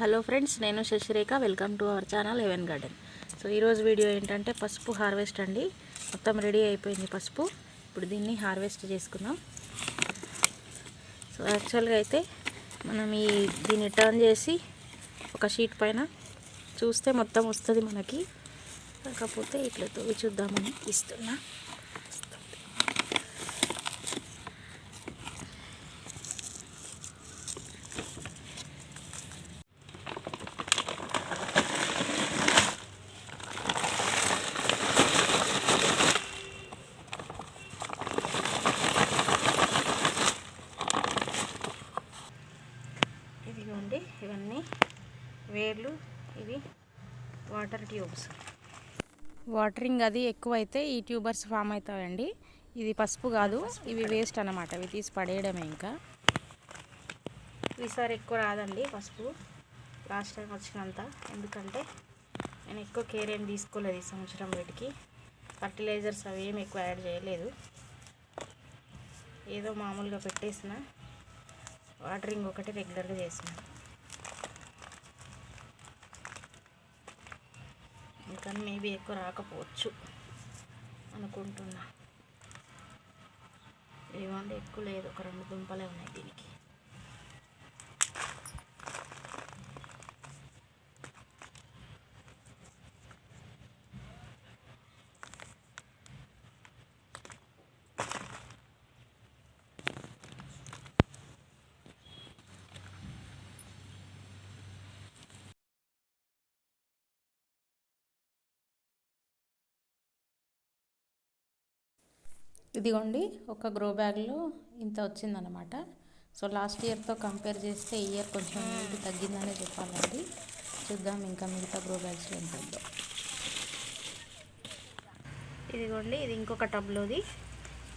Hello friends నేను Shashirekha. Welcome to our channel even garden so ఈరోజు video ఏంటంటే పసుపు హార్వెస్ట్ అండి. మొత్తం రెడీ అయిపోయింది పసుపు. ఇప్పుడు దీన్ని హార్వెస్ట్ చేసుకుందాం. సో యాక్చువల్గా అయితే మనం ఈ దీన్ని టర్న్ చేసి ఒక షీట్ పైన చూస్తే మొత్తం వస్తుంది మనకి. కాకపోతే ఇట్లా తోవి చూద్దామని ఇస్తున్నా ఇదిగోండి ఇవన్నీ వేర్లు ఇవి వాటర్ ట్యూబ్స్ వాటరింగ్ అది ఎక్కువైతే ఈ ట్యూబర్స్ ఫామ్ అవుతాయండి. ఇది పసుపు కాదు ఇవి వేస్ట్ అన్నమాట. ఇవి తీసి పడేయడమే ఇంకా. ఈసారి ఎక్కువ రాదండి పసుపు. లాస్ట్ టైం వచ్చినంత. ఎందుకంటే నేను ఎక్కువ కేర్ ఏం తీసుకోలేదు ఈ సంవత్సరం వీటికి. ఫర్టిలైజర్స్ అవి ఏమి ఎక్కువ యాడ్ చేయలేదు. ఏదో మామూలుగా పెట్టేసిన. వాటరింగ్ ఒకటి రెగ్యులర్గా చేసిన. కానీ మేబీ ఎక్కువ రాకపోవచ్చు అనుకుంటున్నా. ఏమంటే ఎక్కువ లేదు ఒక రెండు దుంపలే ఉన్నాయి దీనికి. ఇదిగోండి ఒక గ్రో బ్యాగ్లో ఇంత వచ్చిందనమాట సో లాస్ట్ ఇయర్తో కంపేర్ చేస్తే ఈ ఇయర్ కొంచెం నీటి తగ్గిందనే చెప్పాలండి. చూద్దాం ఇంకా మిగతా గ్రో బ్యాగ్స్లో ఎంత ఉందో. ఇదిగోండి ఇది ఇంకొక టబ్లోది.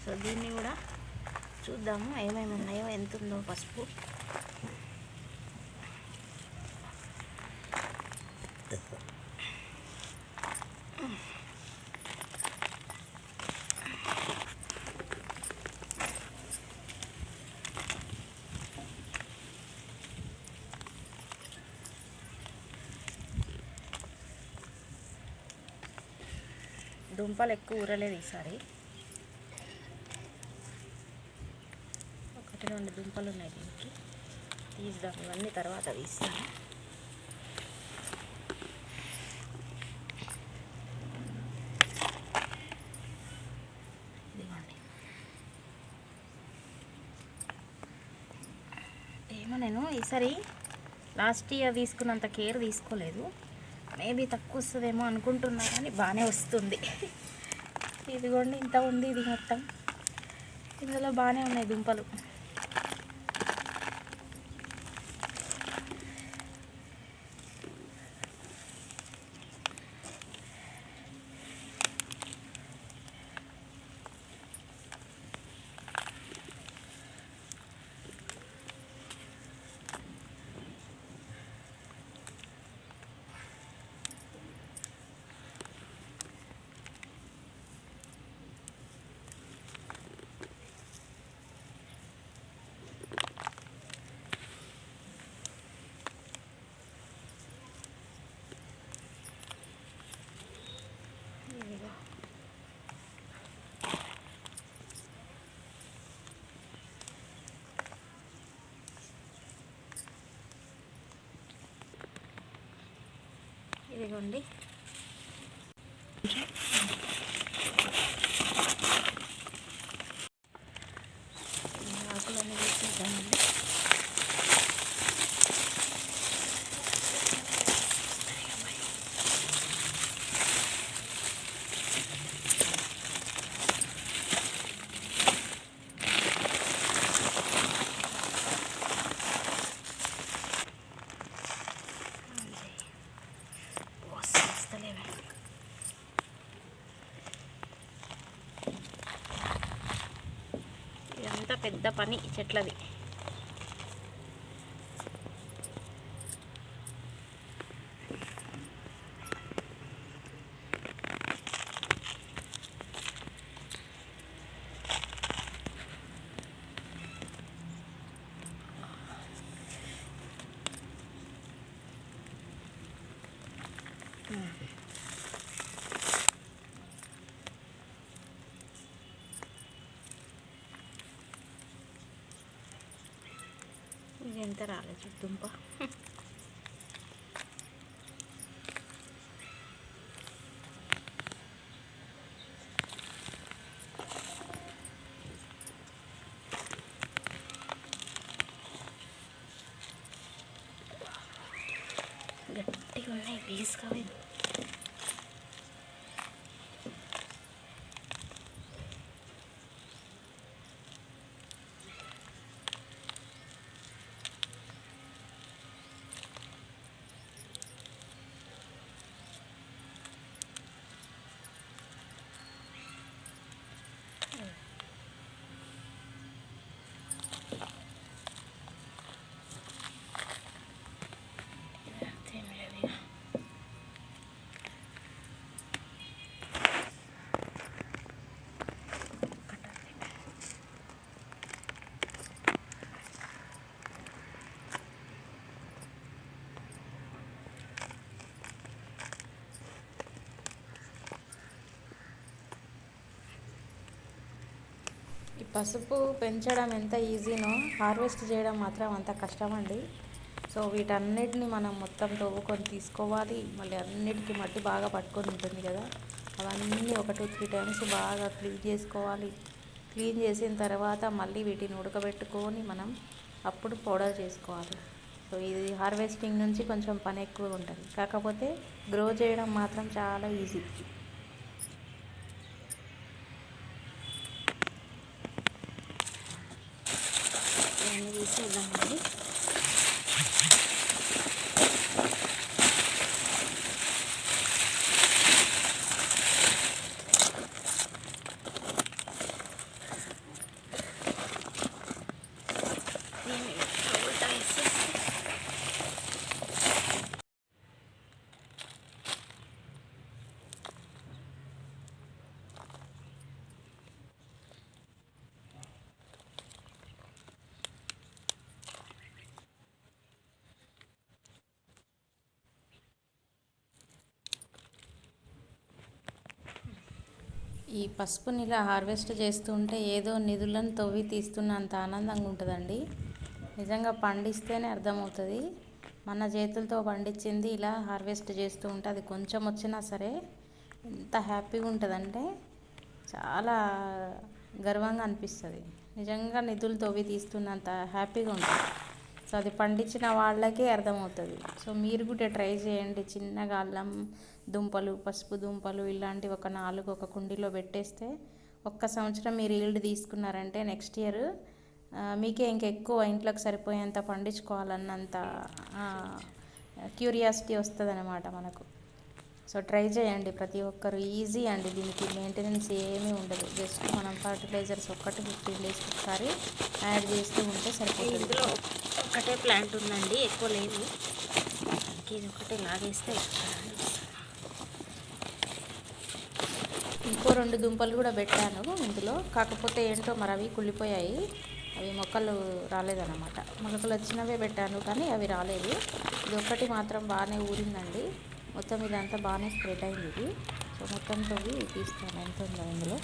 సో దీన్ని కూడా చూద్దాము ఏమేమి ఉన్నాయో ఎంత ఉందో పసుపు. దుంపలు ఎక్కువ ఊరలేదు ఈసారి. ఒకటి రెండు దుంపలు ఉన్నాయి దీనికి. తీద్దాం ఇవన్నీ తర్వాత తీస్తాను. ఏమో నేను ఈసారి లాస్ట్ ఇయర్ తీసుకున్నంత కేర్ తీసుకోలేదు. మేబీ తక్కువ వస్తుందేమో అనుకుంటున్నా కానీ బాగానే వస్తుంది. ఇదిగోండి ఇంత ఉంది ఇది మొత్తం. ఇందులో బాగానే ఉన్నాయి దుంపలు. ఇదిగోండి. ఇదంతా పెద్ద పని చెట్లది. ఎంత రాలేదు దుంప గట్టిగా ఉన్నాయి వేసుగా పసుపు పెంచడం ఎంత ఈజీనో హార్వెస్ట్ చేయడం మాత్రం అంత కష్టమండి. సో వీటన్నిటిని మనం మొత్తం తవ్వుకొని తీసుకోవాలి. మళ్ళీ అన్నిటికీ మట్టి బాగా పట్టుకొని ఉంటుంది కదా. అవన్నీ ఒక టూ త్రీ టైమ్స్ బాగా క్లీన్ చేసుకోవాలి. క్లీన్ చేసిన తర్వాత మళ్ళీ వీటిని ఉడకబెట్టుకొని మనం అప్పుడు పౌడర్ చేసుకోవాలి. సో ఇది హార్వెస్టింగ్ నుంచి కొంచెం పని ఎక్కువ ఉంటుంది. కాకపోతే గ్రో చేయడం మాత్రం చాలా ఈజీ. ఇవన్నీ ఈ పసుపుని ఇలా హార్వెస్ట్ చేస్తుంటే ఏదో నిధులను తవ్వి తీస్తున్నంత ఆనందంగా ఉంటుందండి. నిజంగా పండిస్తేనే అర్థమవుతుంది. మన చేతులతో పండించింది ఇలా హార్వెస్ట్ చేస్తూ ఉంటే అది కొంచెం వచ్చినా సరే ఎంత హ్యాపీగా ఉంటుందంటే చాలా గర్వంగా అనిపిస్తుంది. నిజంగా నిధులు తవ్వి తీస్తున్నంత హ్యాపీగా ఉంటుంది. సో అది పండించిన వాళ్ళకే అర్థమవుతుంది. సో మీరు కూడా ట్రై చేయండి. చిన్నగా అల్లం దుంపలు పసుపు దుంపలు ఇలాంటివి ఒక నాలుగు ఒక కుండీలో పెట్టేస్తే ఒక్క సంవత్సరం మీరు ఈల్డ్ తీసుకున్నారంటే నెక్స్ట్ ఇయర్ మీకే ఇంకెక్కువ ఇంట్లోకి సరిపోయేంత పండించుకోవాలన్నంత క్యూరియాసిటీ వస్తుంది అనమాట మనకు. సో ట్రై చేయండి ప్రతి ఒక్కరు ఈజీ అండి దీనికి మెయింటెనెన్స్ ఏమీ ఉండదు. జస్ట్ మనం ఫర్టిలైజర్స్ ఒక్కటి ఫిఫ్టీన్ డేస్కి ఒకసారి యాడ్ చేస్తూ ఉంటే సరిపోతుంది. ఇందులో ఒకటే ప్లాంట్ ఉందండి ఎక్కువ లేదు. ఇది ఒకటే లాగేస్తే ఇంకో రెండు దుంపలు కూడా పెట్టాను ఇందులో. కాకపోతే ఏంటో మరి అవి కుళ్ళిపోయాయి. అవి మొక్కలు రాలేదన్నమాట. మొలకలు వచ్చినవే పెట్టాను కానీ అవి రాలేదు. ఇది ఒక్కటి మాత్రం బాగానే ఊరిందండి. మొత్తం ఇదంతా బాగానే స్ప్రెడ్ అయింది ఇది. సో మొత్తం తవ్వి తీస్తాను. ఎంత ఉందో ఇందులో.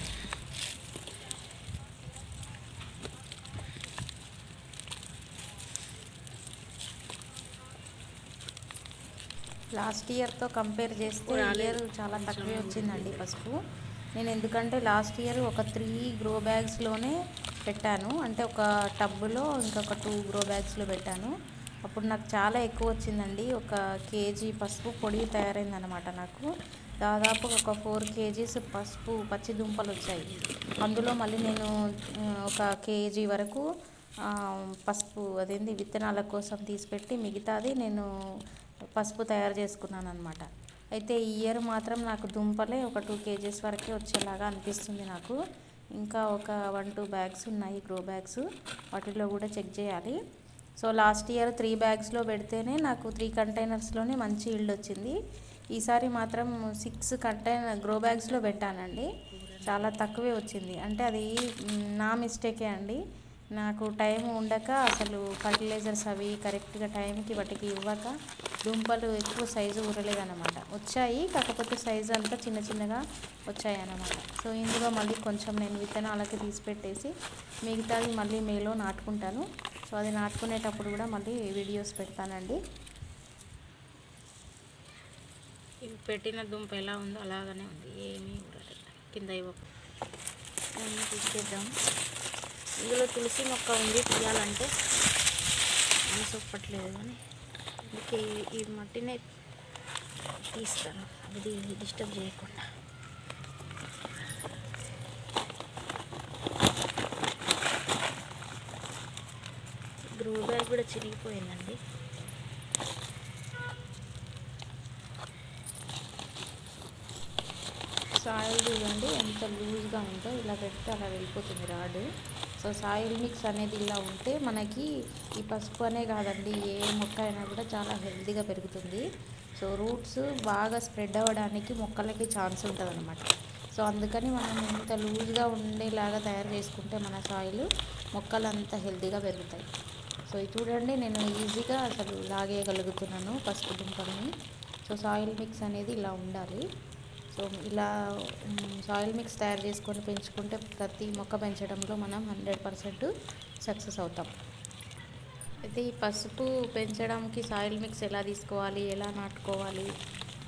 లాస్ట్ ఇయర్తో కంపేర్ చేస్తే ఇయర్ చాలా తక్కువే వచ్చిందండి పసుపు. నేను ఎందుకంటే లాస్ట్ ఇయర్ ఒక త్రీ గ్రో బ్యాగ్స్లోనే పెట్టాను. అంటే ఒక టబ్బులో ఇంకొక టూ గ్రో బ్యాగ్స్లో పెట్టాను. అప్పుడు నాకు చాలా ఎక్కువ వచ్చిందండి. ఒక కేజీ పసుపు పొడి తయారైందనమాట నాకు. దాదాపు ఒక ఫోర్ కేజీస్ పసుపు పచ్చి దుంపలు వచ్చాయి. అందులో మళ్ళీ నేను ఒక కేజీ వరకు పసుపు అదేంది విత్తనాల కోసం తీసిపెట్టి మిగతాది నేను పసుపు తయారు చేసుకున్నాను అనమాట అయితే ఈ ఇయర్ మాత్రం నాకు దుంపలే ఒక టూ కేజీస్ వరకే వచ్చేలాగా అనిపిస్తుంది నాకు. ఇంకా ఒక వన్ టూ బ్యాగ్స్ ఉన్నాయి గ్రో బ్యాగ్స్. వాటిలో కూడా చెక్ చేయాలి. సో లాస్ట్ ఇయర్ త్రీ బ్యాగ్స్లో పెడితేనే నాకు త్రీ కంటైనర్స్లోనే మంచి ఈల్డ్ వచ్చింది. ఈసారి మాత్రం సిక్స్ కంటైనర్ గ్రో బ్యాగ్స్లో పెట్టానండి. చాలా తక్కువే వచ్చింది. అంటే అది నా మిస్టేకే అండి. నాకు టైం ఉండక అసలు ఫర్టిలైజర్స్ అవి కరెక్ట్గా టైంకి వాటికి ఇవ్వక దుంపలు ఎక్కువ సైజు ఊరలేదన్నమాట. వచ్చాయి కాకపోతే సైజు అంతా చిన్న చిన్నగా వచ్చాయి అన్నమాట సో ఇందులో మళ్ళీ కొంచెం నేను విత్తనాలకి తీసి పెట్టేసి మిగతాది మళ్ళీ మేలో నాటుకుంటాను. సో అది నాటుకునేటప్పుడు కూడా మళ్ళీ వీడియోస్ పెడతానండి. ఇవి పెట్టిన దుంప ఎలా ఉందో అలాగనే ఉంది. ఏమీ కింద ఇవ్వకు దాన్ని తీసేద్దాం. ఇందులో తులసి మొక్క ఉంది. తీయాలంటే మనసు ఒప్పట్లేదు కానీ. అందుకే ఈ- మట్టినే తీస్తాను. అది డిస్టర్బ్ చేయకుండా. గ్రో బ్యాగ్ కూడా చిరిగిపోయిందండి సాయిల్ చూడండి ఎంత లూజ్గా ఉందో. ఇలా పెడితే అలా వెళ్ళిపోతుంది రాడ్. సాయిల్ మిక్స్ అనేది ఇలా ఉంటే మనకి ఈ పసుపు అనే కాదండి ఏ మొక్క అయినా కూడా చాలా హెల్తీగా పెరుగుతుంది. సో రూట్స్ బాగా స్ప్రెడ్ అవ్వడానికి మొక్కలకి ఛాన్స్ ఉంటుంది అనమాట సో అందుకని మనం ఇంత లూజ్గా ఉండేలాగా తయారు చేసుకుంటే మన సాయిల్ మొక్కలు అంత హెల్తీగా పెరుగుతాయి. సో ఇది చూడండి నేను ఈజీగా అసలు లాగేయగలుగుతున్నాను పసుపు దుంపల్ని. సో సాయిల్ మిక్స్ అనేది ఇలా ఉండాలి. సో ఇలా సాయిల్ మిక్స్ తయారు చేసుకొని పెంచుకుంటే ప్రతి మొక్క పెంచడంలో మనం హండ్రెడ్ పర్సెంట్ సక్సెస్ అవుతాం. అయితే ఈ పసుపు పెంచడానికి సాయిల్ మిక్స్ ఎలా తీసుకోవాలి ఎలా నాటుకోవాలి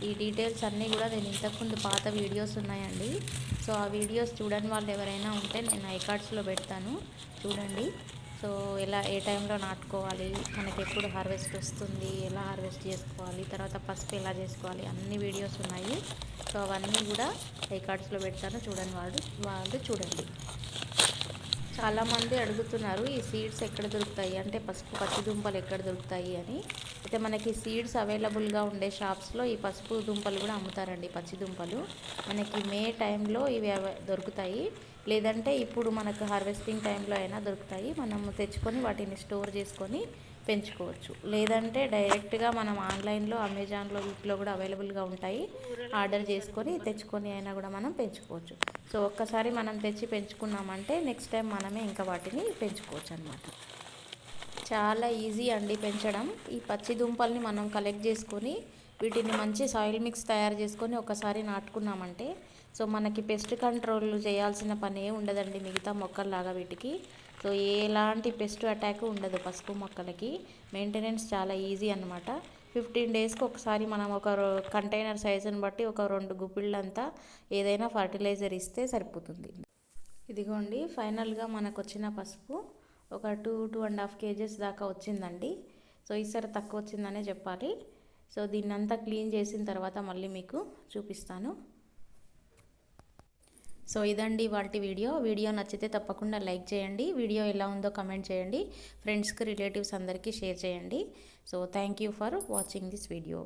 ఈ డీటెయిల్స్ అన్నీ కూడా నేను ఇంతకుముందు పాత వీడియోస్ ఉన్నాయండి. సో ఆ వీడియోస్ చూడని వాళ్ళు ఎవరైనా ఉంటే నేను ఐకార్డ్స్లో పెడతాను. చూడండి. సో ఎలా ఏ టైంలో నాటుకోవాలి? మనకి ఎప్పుడు హార్వెస్ట్ వస్తుంది? ఎలా హార్వెస్ట్ చేసుకోవాలి? తర్వాత పసుపు ఎలా చేసుకోవాలి? అన్ని వీడియోస్ ఉన్నాయి. సో అవన్నీ కూడా ఐకార్డ్స్లో పెడతాను. చూడని వాళ్ళు వాళ్ళు చూడండి. చాలామంది అడుగుతున్నారు ఈ సీడ్స్ ఎక్కడ దొరుకుతాయి? అంటే పసుపు పచ్చి దుంపలు ఎక్కడ దొరుకుతాయి? అని. అయితే మనకి సీడ్స్ అవైలబుల్గా ఉండే షాప్స్లో ఈ పసుపు దుంపలు కూడా అమ్ముతారండి పచ్చి దుంపలు. మనకి మే టైంలో ఇవి దొరుకుతాయి. లేదంటే ఇప్పుడు మనకు హార్వెస్టింగ్ టైంలో అయినా దొరుకుతాయి. మనం తెచ్చుకొని వాటిని స్టోర్ చేసుకొని పెంచుకోవచ్చు. లేదంటే డైరెక్ట్గా మనం ఆన్లైన్లో అమెజాన్లో వీటిలో కూడా అవైలబుల్గా ఉంటాయి. ఆర్డర్ చేసుకొని తెచ్చుకొని అయినా కూడా మనం పెంచుకోవచ్చు. సో ఒక్కసారి మనం తెచ్చి పెంచుకున్నామంటే నెక్స్ట్ టైం మనమే ఇంకా వాటిని పెంచుకోవచ్చు అనమాట చాలా ఈజీ అండి పెంచడం. ఈ పచ్చి దుంపల్ని మనం కలెక్ట్ చేసుకొని వీటిని మంచి సాయిల్ మిక్స్ తయారు చేసుకొని ఒకసారి నాటుకున్నామంటే సో మనకి పెస్ట్ కంట్రోల్ చేయాల్సిన పని ఏ ఉండదండి మిగతా మొక్కల్లాగా వీటికి. సో ఎలాంటి పెస్ట్ అటాక్ ఉండదు పసుపు మొక్కలకి. మెయింటెనెన్స్ చాలా ఈజీ అన్నమాట. ఫిఫ్టీన్ డేస్కి ఒకసారి మనం ఒక కంటైనర్ సైజుని బట్టి ఒక రెండు గుప్పిళ్ళంతా ఏదైనా ఫర్టిలైజర్ ఇస్తే సరిపోతుంది. ఇదిగోండి ఫైనల్గా మనకు వచ్చిన పసుపు ఒక two two and half kgs దాకా వచ్చిందండి. సో ఈసారి తక్కువ వచ్చిందనే చెప్పాలి. సో దీన్నంతా క్లీన్ చేసిన తర్వాత మళ్ళీ మీకు చూపిస్తాను. సో ఇదండి వాటి వీడియో. వీడియో నచ్చితే తప్పకుండా లైక్ చేయండి. వీడియో ఎలా ఉందో కమెంట్ చేయండి. ఫ్రెండ్స్కి రిలేటివ్స్ అందరికీ షేర్ చేయండి. So thank you for watching this video.